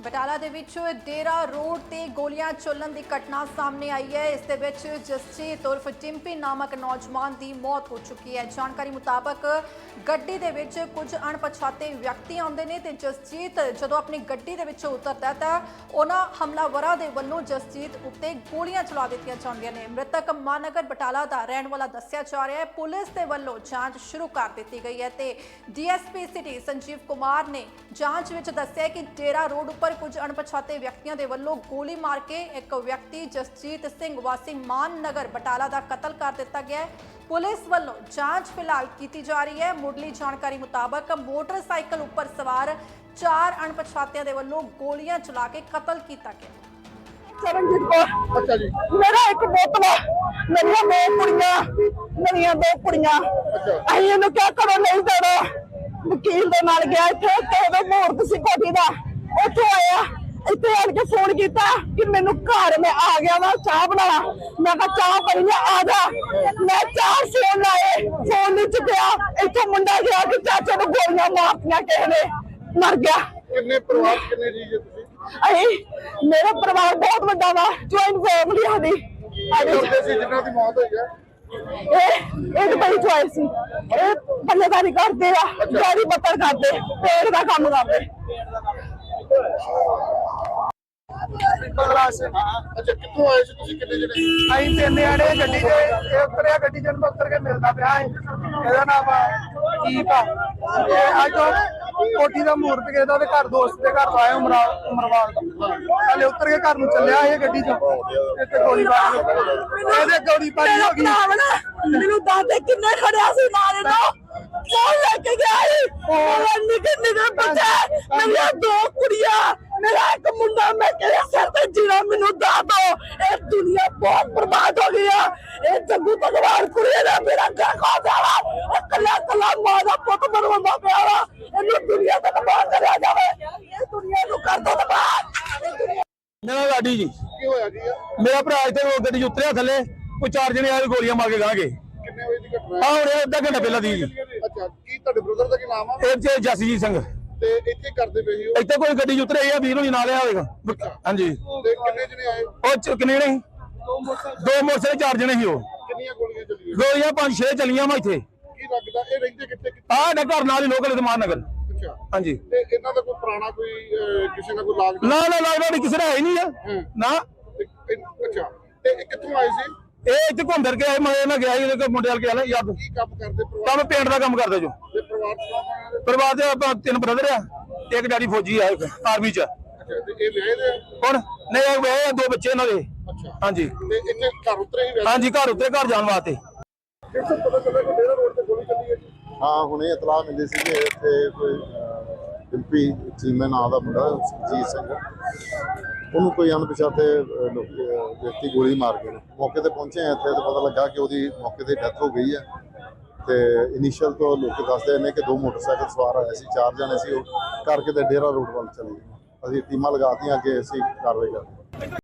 ਬਟਾਲਾ ਦੇ ਵਿੱਚ ਡੇਰਾ ਰੋਡ ਤੇ ਗੋਲੀਆਂ ਚੱਲਣ ਦੀ ਘਟਨਾ ਸਾਹਮਣੇ ਆਈ ਹੈ। ਇਸ ਦੇ ਵਿੱਚ ਜਸਜੀਤ ਉਰਫ ਟਿੰਪੀ ਨਾਮਕ ਨੌਜਵਾਨ ਦੀ ਮੌਤ ਹੋ ਚੁੱਕੀ ਹੈ। ਜਾਣਕਾਰੀ ਮੁਤਾਬਕ ਗੱਡੀ ਦੇ ਵਿੱਚ ਕੁਝ ਅਣਪਛਾਤੇ ਵਿਅਕਤੀ ਆਉਂਦੇ ਨੇ ਤੇ ਜਸਜੀਤ ਜਦੋਂ ਆਪਣੀ ਗੱਡੀ ਦੇ ਵਿੱਚੋਂ ਉਤਰਦਾ ਤਾਂ ਉਹਨਾਂ ਹਮਲਾਵਰਾਂ ਦੇ ਵੱਲੋਂ ਜਸਜੀਤ ਉੱਤੇ ਗੋਲੀਆਂ ਚਲਾ ਦਿੱਤੀਆਂ ਜਾਂਦੀਆਂ ਨੇ। ਮ੍ਰਿਤਕ ਮਾਨਗਰ ਬਟਾਲਾ ਦਾ ਰਹਿਣ ਵਾਲਾ ਦੱਸਿਆ ਜਾ ਰਿਹਾ ਹੈ। ਪੁਲਿਸ ਦੇ ਵੱਲੋਂ ਜਾਂਚ ਸ਼ੁਰੂ ਕਰ ਦਿੱਤੀ ਗਈ ਹੈ ਤੇ ਡੀਐਸਪੀ ਸਿਟੀ ਸੰਜੀਵ ਕੁਮਾਰ ਨੇ ਜਾਂਚ ਵਿੱਚ ਦੱਸਿਆ ਕਿ ਡੇਰਾ ਰੋਡ ਉੱਪਰ ਕੁਝ ਅਣਪਛਾਤੇ ਵਿਅਕਤੀਆਂ ਦੇ ਵੱਲੋਂ ਗੋਲੀ ਮਾਰ ਕੇ ਇੱਕ ਵਿਅਕਤੀ ਜਸਜੀਤ ਸਿੰਘ ਵਾਸੀ ਮਾਨ ਨਗਰ ਬਟਾਲਾ ਦਾ ਕਤਲ ਕਰ ਦਿੱਤਾ ਗਿਆ ਹੈ। ਪੁਲਿਸ ਵੱਲੋਂ ਜਾਂਚ ਫਿਲਹਾਲ ਕੀਤੀ ਜਾ ਰਹੀ ਹੈ। ਮੁੱਢਲੀ ਜਾਣਕਾਰੀ ਮੁਤਾਬਕ ਮੋਟਰਸਾਈਕਲ ਉੱਪਰ ਸਵਾਰ ਚਾਰ ਅਣਪਛਾਤਿਆਂ ਦੇ ਵੱਲੋਂ ਗੋਲੀਆਂ ਚਲਾ ਕੇ ਕਤਲ ਕੀਤਾ ਗਿਆ। ਚਰਨਜੀਤ ਕੌਰ। ਅੱਛਾ ਜੀ। ਮੇਰਾ ਇੱਕ ਵਾ ਮੇਰੀਆਂ ਦੋ ਕੁੜੀਆਂ ਮੇਰੀਆਂ ਦੋ ਕੁੜੀਆਂ। ਅਸੀਂ ਇਹਨੂੰ ਕਿਹਾ ਕਰੋ ਨਹੀਂ ਦੇਣਾ। ਵਕੀਲ ਦੇ ਨਾਲ ਗਿਆ ਇੱਥੇ। ਤੇ ਉਹਦਾ ਮੂਰਤ ਸੀ ਕੋਠੀ ਦਾ। ਉੱਥੋਂ ਆਇਆ ਇੱਥੇ ਆਣ ਕੇ ਫੋਨ ਕੀਤਾ ਕਿ ਮੈਨੂੰ ਘਰ ਮੈਂ ਆ ਗਿਆ ਵਾ ਚਾਹ ਬਣਾ ਮੈਂ ਕਿਹਾ ਚਾਹ ਬਣੀ ਆ ਆ ਜਾ। ਮੈਂ ਚਾਰ ਫੋਨ ਲਾਏ ਫੋਨ ਨਹੀਂ ਚੁੱਕਿਆ ਇੱਥੋਂ ਮੁੰਡਾ ਗਿਆ ਕਿ ਚਾਚੇ ਨੂੰ ਗੋਲੀਆਂ ਮਾਰਤੀਆਂ ਕਿਸੇ ਨੇ। ਮਰ ਗਿਆ। ਕਿੰਨੇ ਪਰਿਵਾਰ ਕਿੰਨੇ ਜੀ ਤੁਸੀਂ? ਮੇਰਾ ਪਰਿਵਾਰ ਬਹੁਤ ਵੱਡਾ ਵਾ ਜੁਆਇੰਟ ਫੈਮਿਲੀ ਸਾਡੀ। ਕਰਦੇ ਸੀ ਜਿਨ੍ਹਾਂ ਦੀ ਮੌਤ ਹੋਈ ਹੈ ਇਹ ਇਹ ਬੜੀ ਚੁਆਇਸ ਸੀ। ਇਹ ਬੱਲੇਦਾਰੀ ਕਰਦੇ ਆ ਗਾੜੀ ਬੱਤਰ ਕਰਦੇ ਪੇੜ ਦਾ ਕੰਮ ਕਰਦੇ। ਅੱਛਾ ਕਿੱਥੋਂ ਆਏ ਸੀ ਤੁਸੀਂ ਕਿੰਨੇ ਜਣੇ ਅਸੀਂ ਤਿੰਨ ਆੜੇ ਗੱਡੀ ਦੇ ਇਹ ਉਤਰਿਆ ਗੱਡੀ ਜਨ ਉਤਰ ਕੇ ਮਿਲਦਾ ਪਿਆ ਹੈ ਇਹਦਾ ਨਾਮ ਆ ਕੀਪ ਆ। ਇਹ ਅੱਜ ਉਹ ਕੋਠੀ ਦਾ ਮੂਰਤ ਕਿਸੇ ਦਾ ਉਹਦੇ ਘਰ ਦੋਸਤ ਦੇ ਘਰ ਆਇਆ ਉਮਰਾ ਉਮਰਵਾਲ ਹਲੇ ਉਤਰ ਕੇ ਘਰ ਨੂੰ ਚੱਲਿਆ ਇਹ ਗੱਡੀ ਚੋਂ। ਇੱਥੇ ਇਹਦੇ ਹੋ ਗਈ। ਕਿੰਨੇ ਖੜਿਆ ਸੀ ਕੌਣ ਲੈ ਕੇ ਗਿਆ ਸੀ। ਮੇਰਾ ਨਿੱਕੇ ਨਿੱਕੇ ਬੱਚੇ ਮੇਰੀਆਂ ਦੋ ਕੁੜੀਆਂ ਮੇਰਾ ਇੱਕ ਮੁੰਡਾ ਮੈਂ ਕਿਹੜੇ ਸਿਰ ਤੇ ਜੀਣਾ? ਮੈਨੂੰ ਦੱਸ ਦੋ। ਇਹ ਦੁਨੀਆ ਬਹੁਤ ਬਰਬਾਦ ਹੋ ਗਈ ਆ। ਇਹ ਜੱਗੂ ਭਗਵਾਨ ਕੁੜੀ ਦਾ ਮੇਰਾ ਘਰ ਖਾ ਜਾਵਾ ਇਹ ਕੱਲਾ ਕੱਲਾ ਮਾਂ ਦਾ ਪੁੱਤ ਮਰਵਾਉਂਦਾ ਪਿਆ ਵਾ। ਇਹਨੂੰ ਦੁਨੀਆ ਤੋਂ ਤਬਾਹ ਕਰਿਆ ਜਾਵੇ। ਇਹ ਦੁਨੀਆ ਨੂੰ ਕਰ ਦੋ ਤਬਾਹ। ਇਹ ਦੁਨੀਆ ਮੇਰਾ ਗਾਡੀ ਜੀ। ਕੀ ਹੋਇਆ ਜੀ ਇਹ? ਮੇਰਾ ਭਰਾ ਇੱਥੇ ਉਹ ਗੱਡੀ 'ਚ ਉਤਰਿਆ ਥੱਲੇ। ਕੋਈ ਚਾਰ ਜਣੇ ਆਏ ਗੋਲੀਆਂ ਮਾਰ ਕੇ ਗਾਂਗੇ ਕਿੰਨੇ ਵਜੇ ਦੀ ਘਟਨਾ ਆ ਹੈ ਹੁਣ ਇਹ ਅੱਧਾ ਘੰਟਾ ਪਹਿਲਾਂ ਦੀ ਜੀ। ਅੱਛਾ ਕੀ ਤੁਹਾਡੇ ਬ੍ਰਦਰ ਦਾ ਕੀ ਨਾਮ ਆ? ਇਹ ਚ ਜਸਜੀਤ ਸਿੰਘ। ਤੇ ਇੱਥੇ ਕਰਦੇ ਪਏ ਸੀ ਉਹ? ਇੱਥੇ ਕੋਈ ਗੱਡੀ ਉਤਰੇ ਆ ਵੀਰ ਨੂੰ ਨਾਲ ਆ ਹੋਵੇਗਾ ਹਾਂਜੀ। ਤੇ ਕਿੰਨੇ ਜਣੇ ਆਏ? ਉਹ ਚ ਕਿੰਨੇ ਨੇ? ਦੋ ਮੋਟਰਸਾਈਕਲ। ਚਾਰ ਜਣੇ ਸੀ ਉਹ। ਕਿੰਨੀਆਂ ਗੋਲੀਆਂ ਚੱਲੀਆਂ? ਗੋਲੀਆਂ ਪੰਜ ਛੇ ਚੱਲੀਆਂ ਵਾ ਇੱਥੇ। ਕੀ ਲੱਗਦਾ ਇਹ ਰਹਿੰਦੇ ਕਿੱਥੇ ਕਿੱਥੇ? ਆਹ ਸਾਡਾ ਘਰ ਨਾਲ ਹੀ ਲੋਕਲ ਇਤਮਾਨ ਨਗਰ। ਅੱਛਾ। ਹਾਂਜੀ। ਤੇ ਇਹਨਾਂ ਦਾ ਕੋਈ ਪੁਰਾਣਾ ਕੋਈ ਅਹ, ਕਿਸੇ ਨਾਲ ਕੋਈ ਲਾਗ ਨਾ ਨਾ ਲਾਈਵ ਕਿਸੇ ਦਾ ਹੈ ਨਹੀਂ ਆ। ਨਾ। ਤੇ ਇਹ- ਅੱਛਾ। ਤੇ ਇਹ ਕਿੱਥੋਂ ਆਏ ਸੀ? ਇਹ ਇੱਥੇ ਘੁੰਮ ਫਿਰ ਕੇ ਆਏ ਮੈਂ ਇਹਨਾਂ ਗਿਆ ਸੀ ਇਹਦੇ ਕੋਲ ਮੁੰਡੇ ਵਾਲ ਕੇ ਆਲਾ ਯਾਦ ਕੀ ਕੰਮ ਕਰਦੇ ਪਰਿਵਾਰ? ਕੰਮ ਪੇਂਟ ਦਾ ਕੰਮ ਕਰਦੇ ਜੋ। ਦੇ ਪਰਿਵਾਰ ਦੇ ਆਪਾਂ ਤਿੰਨ ਬ੍ਰਦਰ ਆ ਇੱਕ ਡੈਡੀ ਫੌਜੀ ਆ ਇੱਕ ਆਰਮੀ ਚ। ਆ। ਅੱਛਾ ਤੇ ਇਹ ਵਿਆਹੇ ਦੇ ਆ? ਹੁਣ ਨਹੀਂ ਇਹ ਵੇ ਦੋ ਬੱਚੇ ਇਹਨਾਂ ਦੇ। ਅੱਛਾ। ਹਾਂਜੀ। ਤੇ ਇੱਥੇ ਘਰ ਉਤਰੇ ਹੀ ਵੈਸੇ ਹਾਂਜੀ ਘਰ ਉੱਤੇ ਘਰ ਜਾਣ ਵਾਸਤੇ। ਕਿਸ ਪਤਾ ਚੱਲਿਆ ਕਿ ਡੇਰਾ ਰੋਡ ਤੇ ਗੋਲੀ ਚੱਲੀ ਹੈ ਜੀ? ਹਾਂ ਹੁਣੇ ਇਤਲਾਹ ਮਿਲੀ ਸੀ ਕਿ ਇੱਥੇ ਕੋਈ ਡਿੰਪੀ ਚੀਮੇ ਨਾਂ ਦਾ ਮੁੰਡਾ ਜੀਤ ਸਿੰਘ ਉਹਨੂੰ ਕੋਈ ਅਣਪਛਾਤੇ ਵਿਅਕਤੀ ਗੋਲੀ ਮਾਰ ਗਏ ਨੇ। ਮੌਕੇ ਤੇ ਪਹੁੰਚੇ ਆ ਇੱਥੇ ਤਾਂ ਪਤਾ ਲੱਗਾ ਕਿ ਉਹਦੀ ਮੌਕੇ ਤੇ ਡੈਥ ਹੋ ਗਈ ਹੈ। ਤੇ ਇਨੀਸ਼ੀਅਲ ਤੋਂ ਲੋਕ ਦੱਸਦੇ ਨੇ ਕਿ ਦੋ ਮੋਟਰਸਾਈਕਲ ਸਵਾਰ ਆਏ ਸੀ, ਚਾਰ ਜਣੇ ਸੀ ਉਹ। ਕਰਕੇ ਤੇ ਡੇਰਾ ਰੋਡ ਵੱਲ ਚਲੇ ਗਏ। ਅਸੀਂ ਟੀਮਾਂ ਲਗਾਤੀਆਂ ਅੱਗੇ ਅਸੀਂ ਕਾਰਵਾਈ ਕਰਦੇ